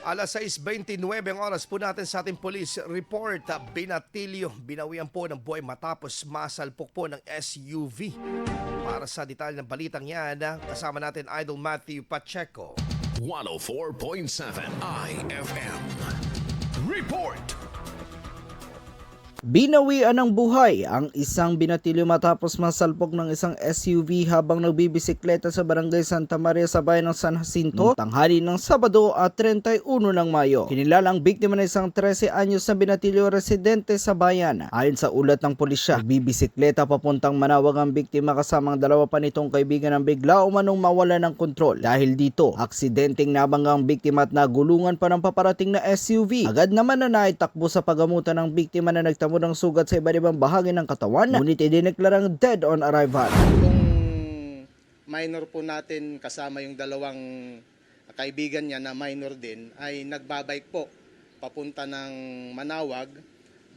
Alas 6.29 ang oras po natin sa ating police report. Binatilyo, binawian po ng buhay matapos masalpok po ng SUV. Para sa detalye ng balitang yan, kasama natin Idol Matthew Pacheco. 104.7 IFM. Report! Binawian ng buhay ang isang binatilyo matapos masalpok ng isang SUV habang nagbibisikleta sa barangay Santa Maria sa bayan ng San Jacinto tanghali ng Sabado at 31 ng Mayo. Kinilala ang biktima ng isang 13 anyos na binatilyo residente sa bayan. Ayon sa ulat ng pulisya, nagbibisikleta papuntang Manawag ang biktima kasamang dalawa pa nitong kaibigan ng bigla umanong mawala ng kontrol. Dahil dito, aksidenteng nabangga ang biktima at nagulungan pa ng paparating na SUV. Agad naman na naitakbo sa pagamutan ng biktima na nagtamo ng sugat sa iba't ibang bahagi ng katawan, ngunit idineklarang dead on arrival. Itong minor po natin kasama yung dalawang kaibigan niya na minor din ay nagbabike po papunta ng Manawag.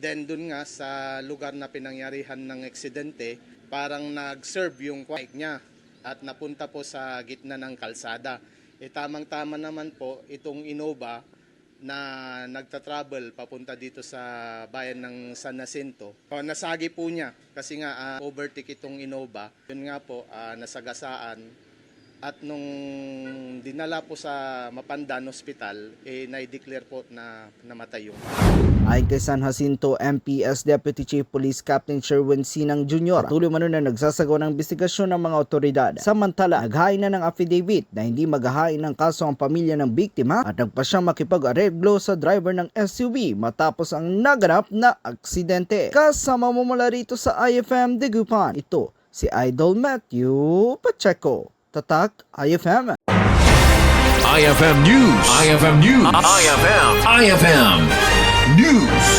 Then dun nga sa lugar na pinangyarihan ng eksidente, parang nag-serve yung bike niya at napunta po sa gitna ng kalsada. E tamang-tama naman po itong Innova na nagta-travel papunta dito sa bayan ng San Jacinto. O, nasagi po niya kasi nga ah, overtake itong Innova. Yun nga po ah, nasagasaan at nung dinala po sa Mapandan Hospital, eh na-declare po na namatay yung Ayon kay San Jacinto MPS Deputy Chief Police Captain Sherwin Sinang Jr. Patuloy man na nagsasagawa ng investigasyon ng mga otoridad. Samantala, naghain na ng affidavit na hindi maghahain ng kaso ang pamilya ng biktima at nagpa siyang makipag-areglo sa driver ng SUV matapos ang naganap na aksidente. Kasama mo mula rito sa IFM Degupan. Ito si Idol Matthew Pacheco. Tatak IFM. IFM News. IFM News. IFM. IFM News.